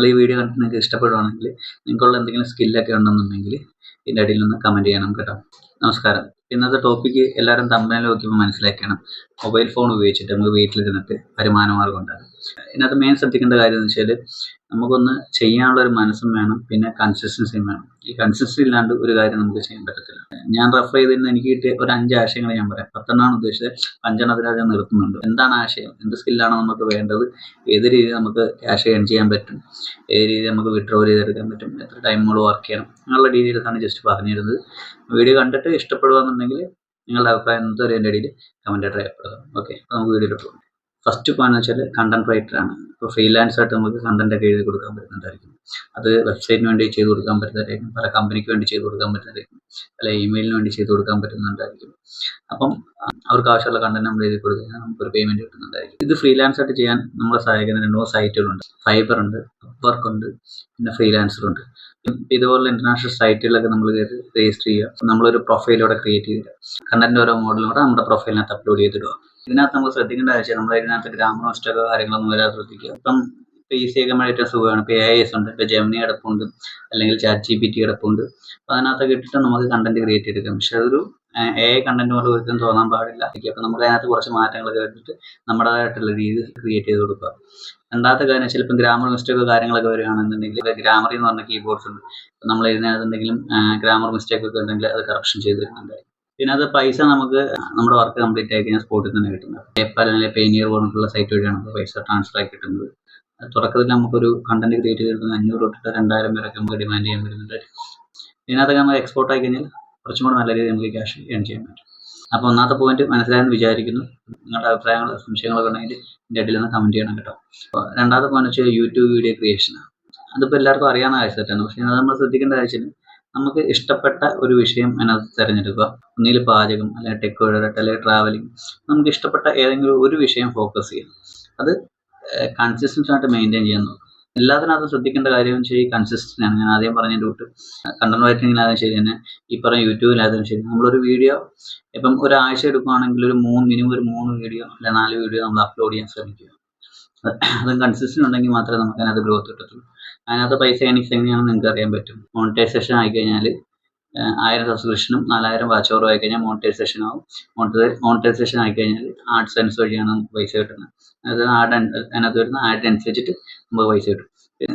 നിങ്ങൾ ഈ വീഡിയോ കണ്ടിട്ട് നിങ്ങൾക്ക് ഇഷ്ടപ്പെടുവാണെങ്കിൽ നിങ്ങൾക്കുള്ള എന്തെങ്കിലും സ്കില്ലൊക്കെ ഉണ്ടെന്നുണ്ടെങ്കിൽ ഇതിന്റെ അടിയിൽ നിന്ന് കമന്റ് ചെയ്യണം കേട്ടോ. നമസ്കാരം. ഇന്നത്തെ ടോപ്പിക്ക് എല്ലാവരും തമ്മിൽ നോക്കിയപ്പോൾ മനസ്സിലാക്കണം. മൊബൈൽ ഫോൺ ഉപയോഗിച്ചിട്ട് നമുക്ക് വീട്ടിലിരുന്നിട്ട് വരുമാനമാർഗം ഉണ്ടാകും ഇതിനകത്ത് മെയിൻ ശ്രദ്ധിക്കേണ്ട കാര്യം എന്ന് വെച്ചാൽ നമുക്കൊന്ന് ചെയ്യാനുള്ള ഒരു മനസ്സും വേണം പിന്നെ കൺസിസ്റ്റൻസിയും വേണം. ഈ കൺസിസ്റ്റൻസി ഇല്ലാണ്ട് ഒരു കാര്യം നമുക്ക് ചെയ്യാൻ പറ്റത്തില്ല. ഞാൻ റെഫർ ചെയ്തിരുന്ന എനിക്ക് കിട്ടിയ ഒരു അഞ്ച് ആശയങ്ങൾ ഞാൻ പറയാം. പത്തെണ്ണമാണ് ഉദ്ദേശിച്ചത്. അഞ്ചെണ്ണത്തിനകത്ത് ഞാൻ നിർത്തുന്നുണ്ട്. എന്താണ് ആശയം? എന്ത് സ്കില്ലാണ് നമുക്ക് വേണ്ടത്? ഏത് രീതിയിൽ നമുക്ക് ക്യാഷ് ഏൺ ചെയ്യാൻ പറ്റും? ഏത് രീതി നമുക്ക് വിഡ്രോ ചെയ്തെടുക്കാൻ പറ്റും? എത്ര ടൈം നമ്മൾ വർക്ക് ചെയ്യണം? അങ്ങനെയുള്ള രീതിയിലാണ് ജസ്റ്റ് പറഞ്ഞിരുന്നത്. വീഡിയോ കണ്ടിട്ട് ഇഷ്ടപ്പെടുകയെന്നുണ്ടെങ്കിൽ നിങ്ങളുടെ അഭിപ്രായം എന്നത്തെ എന്റെ ഇടയിൽ കമന്റായിട്ട് രേഖപ്പെടുക ഓക്കെ അപ്പോൾ നമുക്ക് വീഡിയോയിലോട്ട് പോകാം. ഫസ്റ്റ് പോയിന്റ് വെച്ചാൽ കണ്ടന്റ് റൈറ്റർ ആണ്. ഇപ്പോൾ ഫ്രീലാൻസ് ആയിട്ട് നമുക്ക് കണ്ടന്റ് ഒക്കെ എഴുതി കൊടുക്കാൻ പറ്റുന്നുണ്ടായിരിക്കും അത് വെബ്സൈറ്റിന് വേണ്ടി ചെയ്ത് കൊടുക്കാൻ പറ്റുന്നതായിരിക്കും. പല കമ്പനിക്ക് വേണ്ടി ചെയ്ത് കൊടുക്കാൻ പറ്റുന്നതായിരിക്കും. പല ഇമെയിലിന് വേണ്ടി ചെയ്ത് കൊടുക്കാൻ പറ്റുന്നുണ്ടായിരിക്കും അപ്പം അവർക്ക് ആവശ്യമുള്ള കണ്ടന്റ് നമ്മൾ എഴുതി കൊടുത്തു നമുക്ക് ഒരു പേയ്മെന്റ് കിട്ടുന്നുണ്ടായിരിക്കും ഇത് ഫ്രീലാൻസ് ആയിട്ട് ചെയ്യാൻ നമ്മളെ സഹായിക്കുന്ന രണ്ട് മൂന്ന് സൈറ്റുകളുണ്ട് ഫൈബർ ഉണ്ട് വർക്ക് ഉണ്ട് പിന്നെ ഫ്രീലാൻസർ ഉണ്ട്. ഇതുപോലെ ഇന്റർനാഷണൽ സൈറ്റുകളൊക്കെ നമ്മൾ രജിസ്റ്റർ ചെയ്യുക. നമ്മളൊരു പ്രൊഫൈൽ ക്രിയേറ്റ് ചെയ്യുക കണ്ടന്റ് ഓരോ മോഡലിലൂടെ നമ്മുടെ പ്രൊഫൈലിനകത്ത് അപ്ലോഡ് ചെയ്തിടുക. ഇതിനകത്ത് നമ്മൾ ശ്രദ്ധിക്കേണ്ട ആവശ്യം നമ്മൾ ഇതിനകത്ത് ഗ്രാമർ നഷ്ടമോ കാര്യങ്ങളൊന്നും വരാതെ ശ്രദ്ധിക്കുക. ഇപ്പം ഇപ്പോൾ ഈസി ആക്കാൻ വേണ്ടി ഏറ്റവും സുഖമാണ്. ഇപ്പോൾ എ എസ് ഉണ്ട്. ഇപ്പോൾ ജെമിനി കിടപ്പുണ്ട്. അല്ലെങ്കിൽ ചാറ്റ് ജി പി ടി കിടപ്പുണ്ട്. അപ്പോൾ അതിനകത്തൊക്കെ ഇട്ടിട്ട് നമുക്ക് കണ്ടന്റ് ക്രിയേറ്റ് ചെയ്തെടുക്കാം. പക്ഷെ അതൊരു എ ഐ കണ്ടന്റ് പോലെ ഒരിക്കലും തോന്നാൻ പാടില്ല. അപ്പൊ നമുക്ക് അതിനകത്ത് കുറച്ച് മാറ്റങ്ങളൊക്കെ വരുത്തിട്ട് നമ്മുടേതായിട്ടുള്ള രീതി ക്രിയേറ്റ് ചെയ്ത് കൊടുക്കുക. രണ്ടാമത്തെ കാര്യം ചിലപ്പോൾ ഗ്രാമർ മിസ്റ്റേക്ക് കാര്യങ്ങളൊക്കെ വരികയാണെന്നുണ്ടെങ്കിൽ ഗ്രാമറി എന്ന് പറഞ്ഞ കീബോർഡ്സ് ഉണ്ട്. നമ്മൾ എഴുതുന്നതിനകത്ത് എന്തെങ്കിലും ഗ്രാമർ മിസ്റ്റേക്ക് ഒക്കെ ഉണ്ടെങ്കിൽ അത് കറക്ഷൻ ചെയ്ത് തരുന്നുണ്ടായിരിക്കും പിന്നെ അത് പൈസ നമുക്ക് നമ്മുടെ വർക്ക് കംപ്ലീറ്റ് ആയി കഴിഞ്ഞാൽ സ്പോട്ടിൽ തന്നെ കിട്ടുന്നത്. പേപ്പാൽ അല്ലെങ്കിൽ പേനിയർ പോലുള്ള സൈറ്റ് വഴിയാണ് നമുക്ക് പൈസ ട്രാൻസ്ഫർ ആയി കിട്ടുന്നത്. തുടക്കത്തിൽ നമുക്കൊരു കണ്ടന്റ് ക്രിയേറ്റ് ചെയ്തിരുന്ന അഞ്ഞൂറ് തൊട്ടിട്ട് രണ്ടായിരം പേരൊക്കെ നമുക്ക് ഡിമാൻഡ് ചെയ്യാൻ വരുന്നുണ്ട്. ഇതിനകത്തൊക്കെ നമ്മൾ എക്സ്പോർട്ട് ആയി കഴിഞ്ഞാൽ കുറച്ചും കൂടെ നല്ല രീതിയിൽ നമുക്ക് ക്യാഷ് ഏൺ ചെയ്യാൻ പറ്റും. അപ്പോൾ ഒന്നാമത്തെ പോയിന്റ് മനസ്സിലായെന്ന് വിചാരിക്കുന്നു. നിങ്ങളുടെ അഭിപ്രായങ്ങൾ സംശയങ്ങളൊക്കെ ഉണ്ടെങ്കിൽ ഇതിന്റെ ഇടയിൽ നിന്ന് കമന്റ് ചെയ്യണം കേട്ടോ. അപ്പോൾ രണ്ടാമത്തെ പോയിന്റ് വെച്ചാൽ യൂട്യൂബ് വീഡിയോ ക്രിയേഷനാണ് അതിപ്പോൾ എല്ലാവർക്കും അറിയാവുന്ന കാഴ്ചയാണ് പക്ഷേ അത് നമ്മൾ ശ്രദ്ധിക്കേണ്ട കാഴ്ചയാണ് നമുക്ക് ഇഷ്ടപ്പെട്ട ഒരു വിഷയം അതിനകത്ത് തിരഞ്ഞെടുക്കുക. ഒന്നിൽ പാചകം അല്ലെങ്കിൽ ടെക് അല്ലെങ്കിൽ ട്രാവലിംഗ് നമുക്ക് ഇഷ്ടപ്പെട്ട ഏതെങ്കിലും ഒരു വിഷയം ഫോക്കസ് ചെയ്യുക. അത് കൺസിസ്റ്റൻസ് ആയിട്ട് മെയിന്റെയിൻ ചെയ്യാൻ നോക്കുക. എല്ലാത്തിനകത്തും ശ്രദ്ധിക്കേണ്ട കാര്യം ഈ കൺസിസ്റ്റന്റ് ആണ്. ഞാൻ ആദ്യം പറഞ്ഞ റൂട്ട് കണ്ടന്റ് റൈറ്റിങ്ങിലായാലും ശരി തന്നെ ഈ പറഞ്ഞ യൂട്യൂബിലായാലും ശരി. നമ്മളൊരു വീഡിയോ ഇപ്പം ഒരാഴ്ച എടുക്കുകയാണെങ്കിൽ ഒരു മൂന്ന് മിനിമം ഒരു മൂന്ന് വീഡിയോ അല്ലെങ്കിൽ നാല് വീഡിയോ നമ്മൾ അപ്ലോഡ് ചെയ്യാൻ ശ്രമിക്കുക. അതും കൺസിസ്റ്റന്റ് ഉണ്ടെങ്കിൽ മാത്രമേ നമുക്ക് അതിനകത്ത് ഗ്രോത്ത് കിട്ടത്തുള്ളൂ. അതിനകത്ത് പൈസ ഏണിങ്സ് എങ്ങനെയാണെന്ന് നിങ്ങൾക്ക് അറിയാൻ പറ്റും മോണിറ്റൈസേഷൻ ആയിക്കഴിഞ്ഞാൽ ആയിരം സബ്സ്ക്രിപ്ഷനും നാലായിരം വാച്ച് ഓവറും ആയിക്കഴിഞ്ഞാൽ മോണിറ്റൈസേഷൻ ആവും. മോണിറ്റൈസേഷൻ ആയിക്കഴിഞ്ഞാൽ ആഡ് സെൻസ് വഴിയാണ് നമുക്ക് പൈസ കിട്ടുന്നത്. അതായത് ആഡ് അതിനകത്ത് വരുന്ന ആഡ് അനുസരിച്ചിട്ട് നമുക്ക് പൈസ കിട്ടും.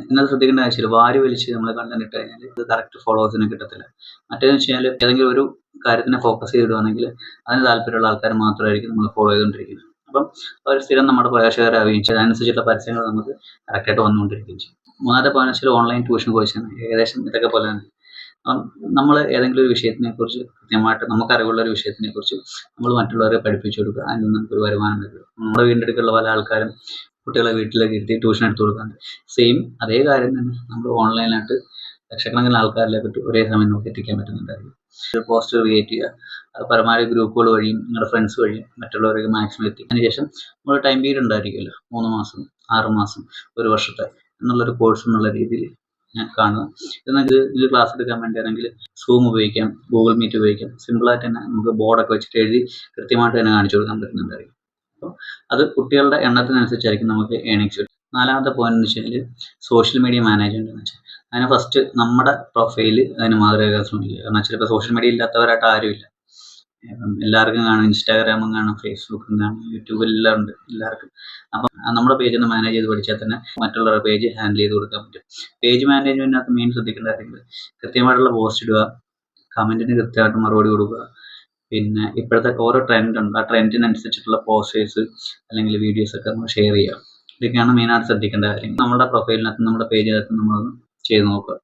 ഇന്നത് ശ്രദ്ധിക്കേണ്ട ആവശ്യമില്ല. വാരി വലിച്ച് നമ്മൾ കണ്ടന്റ് ഇട്ട് കഴിഞ്ഞാൽ ഇത് കറക്റ്റ് ഫോളോവേഴ്സിന് കിട്ടത്തില്ല. മറ്റേന്ന് വെച്ച് കഴിഞ്ഞാൽ ഏതെങ്കിലും ഒരു കാര്യത്തിനെ ഫോക്കസ് ചെയ്തിടുവാണെങ്കിൽ അതിന് താല്പര്യമുള്ള ആൾക്കാർ മാത്രമായിരിക്കും നമ്മൾ ഫോളോ ചെയ്തുകൊണ്ടിരിക്കുന്നത്. അപ്പം അവർ സ്ഥിരം നമ്മുടെ പ്രകാശകരാകുകയും ചെയ്യും അതനുസരിച്ചുള്ള പരസ്യങ്ങൾ നമുക്ക് കറക്റ്റായിട്ട് വന്നുകൊണ്ടിരിക്കുകയും ചെയ്യും. പോയിന്റ് വെച്ചാൽ ഓൺലൈൻ ട്യൂഷൻ കോഴ്സാണ് ഏകദേശം ഇതൊക്കെ പോലെ തന്നെ. നമ്മൾ ഏതെങ്കിലും ഒരു വിഷയത്തിനെ കുറിച്ച് കൃത്യമായിട്ട് നമുക്ക് അറിവുള്ള ഒരു വിഷയത്തിനെ കുറിച്ച് നമ്മൾ മറ്റുള്ളവരെ പഠിപ്പിച്ചു കൊടുക്കുക. അതിൽ നിന്ന് നമുക്കൊരു വരുമാനം കിട്ടും. നമ്മുടെ അടുത്തുള്ള പല ആൾക്കാരും കുട്ടികളെ വീട്ടിലേക്ക് ഇരുത്തി ട്യൂഷൻ എടുത്തു കൊടുക്കാറുണ്ട്. സെയിം അതേ കാര്യം തന്നെ നമ്മൾ ഓൺലൈനായിട്ട് ലക്ഷക്കണക്കിന് ആൾക്കാരിലേക്ക് ഒരേ സമയം നമുക്ക് എത്തിക്കാൻ പറ്റുന്നുണ്ടായിരിക്കും. ഒരു പോസ്റ്റർ ക്രിയേറ്റ് ചെയ്യുക. പരമാവധി ഗ്രൂപ്പുകൾ വഴിയും നിങ്ങളുടെ ഫ്രണ്ട്സ് വഴിയും മറ്റുള്ളവരൊക്കെ മാക്സിമം എത്തിക്കുന്നതിന് ശേഷം നമ്മൾ ടൈം പീരീഡ് ഉണ്ടായിരിക്കുമല്ലോ. മൂന്ന് മാസം ആറ് മാസം ഒരു വർഷത്തെ എന്നുള്ളൊരു കോഴ്സ് എന്നുള്ള രീതിയിൽ ഞാൻ കാണുക. എന്നാൽ ഇത് ക്ലാസ് എടുക്കാൻ വേണ്ടിയാണെങ്കിൽ സൂം ഉപയോഗിക്കാം ഗൂഗിൾ മീറ്റ് ഉപയോഗിക്കാം. സിമ്പിളായിട്ട് തന്നെ നമുക്ക് ബോർഡൊക്കെ വെച്ചിട്ട് എഴുതി കൃത്യമായിട്ട് തന്നെ കാണിച്ചു കൊടുക്കാൻ പറ്റുന്നുണ്ടായിരിക്കും. അപ്പോൾ അത് കുട്ടികളുടെ എണ്ണത്തിനനുസരിച്ചായിരിക്കും നമുക്ക് ഏണിങ്സ് നാലാമത്തെ പോയിന്റ് എന്ന് വെച്ചാൽ സോഷ്യൽ മീഡിയ മാനേജ്മെന്റ് എന്ന് വെച്ചാൽ. അതിന് ഫസ്റ്റ് നമ്മുടെ പ്രൊഫൈൽ അതിന് മാതൃകയാക്കാൻ ശ്രമിക്കുക. കാരണം വെച്ചാൽ ഇപ്പോൾ സോഷ്യൽ മീഡിയ ഇല്ലാത്തവരായിട്ട് ആരുമില്ല. എല്ലാവർക്കും കാണും. ഇൻസ്റ്റാഗ്രാമും കാണും ഫേസ്ബുക്കും കാണും യൂട്യൂബ് എല്ലാം ഉണ്ട് എല്ലാവർക്കും. അപ്പം നമ്മുടെ പേജ് ഒന്ന് മാനേജ് ചെയ്ത് പഠിച്ചാൽ തന്നെ മറ്റുള്ളവരുടെ പേജ് ഹാൻഡിൽ ചെയ്ത് കൊടുക്കാൻ പറ്റും. പേജ് മാനേജ്മെന്റിനകത്ത് മെയിൻ ശ്രദ്ധിക്കേണ്ട കാര്യങ്ങൾ കൃത്യമായിട്ടുള്ള പോസ്റ്റ് ഇടുക കമന്റിന് കൃത്യമായിട്ട് മറുപടി കൊടുക്കുക. പിന്നെ ഇപ്പോഴത്തെ ഓരോ ട്രെൻഡ് ഉണ്ട്. ആ ട്രെൻഡിനനുസരിച്ചിട്ടുള്ള പോസ്റ്റേഴ്സ് അല്ലെങ്കിൽ വീഡിയോസ് ഒക്കെ നമ്മൾ ഷെയർ ചെയ്യുക. ഇതൊക്കെയാണ് മെയിനായിട്ട് ശ്രദ്ധിക്കേണ്ട കാര്യം. നമ്മുടെ പ്രൊഫൈലിനകത്ത് നമ്മുടെ പേജിനകത്ത് നമ്മളൊന്ന് ചെയ്ത് നോക്കുക.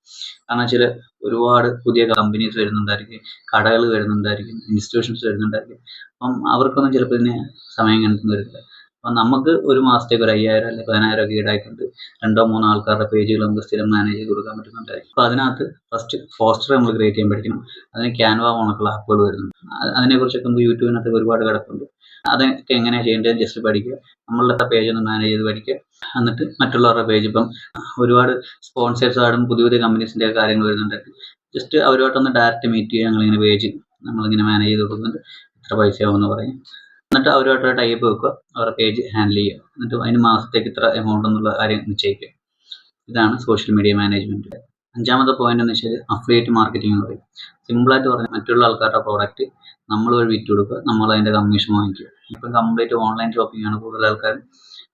കാരണം വെച്ചാൽ ഒരുപാട് പുതിയ കമ്പനീസ് വരുന്നുണ്ടായിരിക്കും കടകൾ വരുന്നുണ്ടായിരിക്കും ഇൻസ്റ്റിറ്റ്യൂഷൻസ് വരുന്നുണ്ടായിരിക്കും. അപ്പം അവർക്കൊന്നും ചിലപ്പോൾ ഇതിന് സമയം കണ്ടെത്തുന്ന വരില്ല. അപ്പം നമുക്ക് ഒരു മാസത്തേക്ക് ഒരു അയ്യായിരം അല്ലെങ്കിൽ പതിനായിരം ഒക്കെ ഈടാക്കിയിട്ട് രണ്ടോ മൂന്നോ ആൾക്കാരുടെ പേജുകൾ നമുക്ക് സ്ഥിരം മാനേജ് ചെയ്ത് കൊടുക്കാൻ പറ്റുന്നുണ്ടായിരിക്കും. അപ്പോൾ അതിനകത്ത് ഫസ്റ്റ് പോസ്റ്റർ നമ്മൾ ക്രിയേറ്റ് ചെയ്യാൻ പഠിക്കണം. അതിന് ക്യാൻവ പോണക്കുള്ള ആപ്പുകൾ വരുന്നുണ്ട്. അതിനെക്കുറിച്ചൊക്കെ നമുക്ക് യൂട്യൂബിനകത്ത് ഒരുപാട് കിടപ്പുണ്ട്. അതൊക്കെ എങ്ങനെയാണ് ചെയ്യേണ്ടത് ജസ്റ്റ് പഠിക്കുക. നമ്മളുടെ പേജ് ഒന്ന് മാനേജ് ചെയ്ത് പഠിക്കുക. എന്നിട്ട് മറ്റുള്ളവരുടെ പേജ് ഇപ്പം ഒരുപാട് സ്പോൺസേഴ്സ് ആടും പുതിയ പുതിയ കമ്പനീസിന്റെ കാര്യങ്ങൾ വരുന്നുണ്ട്. ജസ്റ്റ് അവരുമായിട്ടൊന്ന് ഡയറക്റ്റ് മീറ്റ് ചെയ്യുക ഞങ്ങളിങ്ങനെ പേജ് നമ്മളിങ്ങനെ മാനേജ് ചെയ്ത് കൊടുക്കുന്നുണ്ട്. എത്ര പൈസയാവുമെന്ന് പറയും. എന്നിട്ട് അവരുമായിട്ട് ടൈപ്പ് വെക്കുക അവരുടെ പേജ് ഹാൻഡിൽ ചെയ്യുക. എന്നിട്ട് അതിന് മാസത്തേക്ക് ഇത്ര എമൗണ്ട് എന്നുള്ള കാര്യം നിശ്ചയിക്കുക. ഇതാണ് സോഷ്യൽ മീഡിയ മാനേജ്മെന്റ് അഞ്ചാമത്തെ പോയിന്റ് എന്ന് വെച്ചാൽ അഫിലിയേറ്റ് മാർക്കറ്റിംഗ് എന്ന് പറയും. സിമ്പിളായിട്ട് പറഞ്ഞാൽ മറ്റുള്ള ആൾക്കാരുടെ പ്രോഡക്റ്റ് നമ്മൾ വഴി വിറ്റ് കൊടുക്കുക നമ്മൾ അതിന്റെ കമ്മീഷൻ വാങ്ങിക്കുക. ഇപ്പം കംപ്ലീറ്റ് ഓൺലൈൻ ഷോപ്പിംഗ് ആണ് കൂടുതൽ ആൾക്കാർ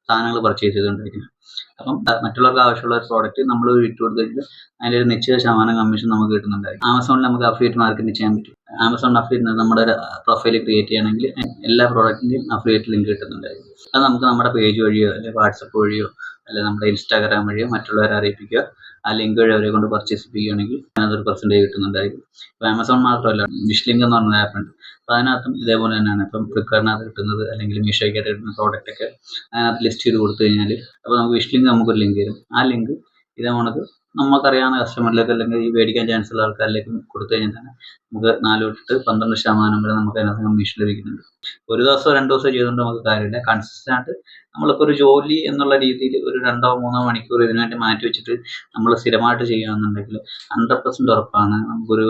സാധനങ്ങൾ പർച്ചേസ് ചെയ്തുകൊണ്ടിരിക്കുന്നത്. അപ്പം മറ്റുള്ളവർക്ക് ആവശ്യമുള്ള ഒരു പ്രോഡക്റ്റ് നമ്മൾ വിറ്റ് കൊടുത്തിട്ട് അതിന്റെ ഒരു നിശ്ചിത ശതമാനം കമ്മീഷൻ നമുക്ക് കിട്ടുന്നുണ്ടായിരിക്കും. ആമസോണിൽ നമുക്ക് അഫിലിയേറ്റ് മാർക്കറ്റിംഗ് ചെയ്യാൻ പറ്റും. ആമസോൺ അഫിലിയേറ്റ് നമ്മുടെ ഒരു പ്രൊഫൈൽ ക്രിയേറ്റ് ചെയ്യണമെങ്കിൽ എല്ലാ പ്രോഡക്റ്റിന്റെയും അഫിലിയേറ്റ് ലിങ്ക് കിട്ടുന്നുണ്ടായിരിക്കും. അത് നമുക്ക് നമ്മുടെ പേജ് വഴിയോ അല്ലെങ്കിൽ വാട്സപ്പ് വഴിയോ അല്ലെങ്കിൽ നമ്മുടെ ഇൻസ്റ്റാഗ്രാം വഴിയോ മറ്റുള്ളവരെ അറിയിപ്പിക്കുക. ആ ലിങ്ക് വഴി അവരെ കൊണ്ട് പർച്ചേസ് ചെയ്യുകയാണെങ്കിൽ അതിനകത്തൊരു പെർസെന്റേജ് കിട്ടുന്നുണ്ടായിരിക്കും. ഇപ്പോൾ ആമസോൺ മാത്രമല്ല വിഷ് ലിങ്ക് എന്ന് പറഞ്ഞ ആപ്പ് ഉണ്ട്. അപ്പോൾ അതിനകത്തും ഇതേപോലെ തന്നെയാണ്. ഇപ്പം ഫ്ലിപ്കാർട്ടിനകത്ത് കിട്ടുന്നത് അല്ലെങ്കിൽ മീഷോയ്ക്കായിട്ട് കിട്ടുന്ന പ്രോഡക്റ്റൊക്കെ അതിനകത്ത് ലിസ്റ്റ് ചെയ്ത് കൊടുത്തു കഴിഞ്ഞാൽ അപ്പോൾ നമുക്ക് വിഷ് ലിങ്ക് നമുക്കൊരു ലിങ്ക് തരും. ആ ലിങ്ക് ഇതേ കണക്ക് നമുക്കറിയാവുന്ന കസ്റ്റമറിലേക്ക് അല്ലെങ്കിൽ ഈ മേടിക്കാൻ ചാൻസ് ഉള്ള ആൾക്കാരിലേക്ക് കൊടുത്തു കഴിഞ്ഞാൽ തന്നെ നമുക്ക് നാല് തൊട്ട് പന്ത്രണ്ട് ശതമാനം വരെ നമുക്ക് അതിനകത്ത് കമ്മീഷൻ ലഭിക്കുന്നുണ്ട്. ഒരു ദിവസമോ രണ്ട് ദിവസമോ ചെയ്തുകൊണ്ട് നമുക്ക് കാര്യമില്ല. കൺസിസ്റ്റന്റ് ആയിട്ട് നമ്മളിപ്പോൾ ഒരു ജോലി എന്നുള്ള രീതിയിൽ ഒരു രണ്ടോ മൂന്നോ മണിക്കൂർ ഇതിനു മാറ്റി വെച്ചിട്ട് നമ്മൾ സ്ഥിരമായിട്ട് ചെയ്യുകയാണെന്നുണ്ടെങ്കിൽ ഹൺഡ്രഡ് പെർസെന്റ് ഉറപ്പാണ്. നമുക്കൊരു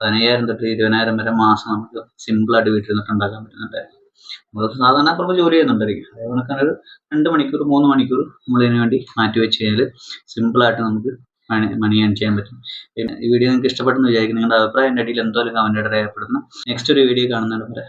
പതിനയ്യായിരം തൊട്ട് ഇരുപതിനായിരം വരെ മാസം നമുക്ക് സിമ്പിളായിട്ട് വീട്ടിൽ നിന്നിട്ട് ഉണ്ടാക്കാൻ പറ്റുന്നുണ്ടായിരുന്നു സാധാരണ കുറവ് ജോലി ചെയ്യുന്നുണ്ടായിരിക്കും. അതേപോലെ തന്നെ ഒരു രണ്ട് മണിക്കൂർ മൂന്ന് മണിക്കൂർ നമ്മൾ ഇതിനു വേണ്ടി മാറ്റി വെച്ച് കഴിഞ്ഞാൽ സിമ്പിളായിട്ട് നമുക്ക് മണി ഏൺ ചെയ്യാൻ പറ്റും. ഈ വീഡിയോ നിങ്ങൾക്ക് ഇഷ്ടപ്പെട്ടെന്ന് വിചാരിക്കുന്നു. നിങ്ങളുടെ അഭിപ്രായം എന്റെ അടിയിൽ എന്തായാലും കമന്റായിട്ട് രേഖപ്പെടുത്തണം നെക്സ്റ്റ് ഒരു വീഡിയോ കാണുന്നതിന് വരെ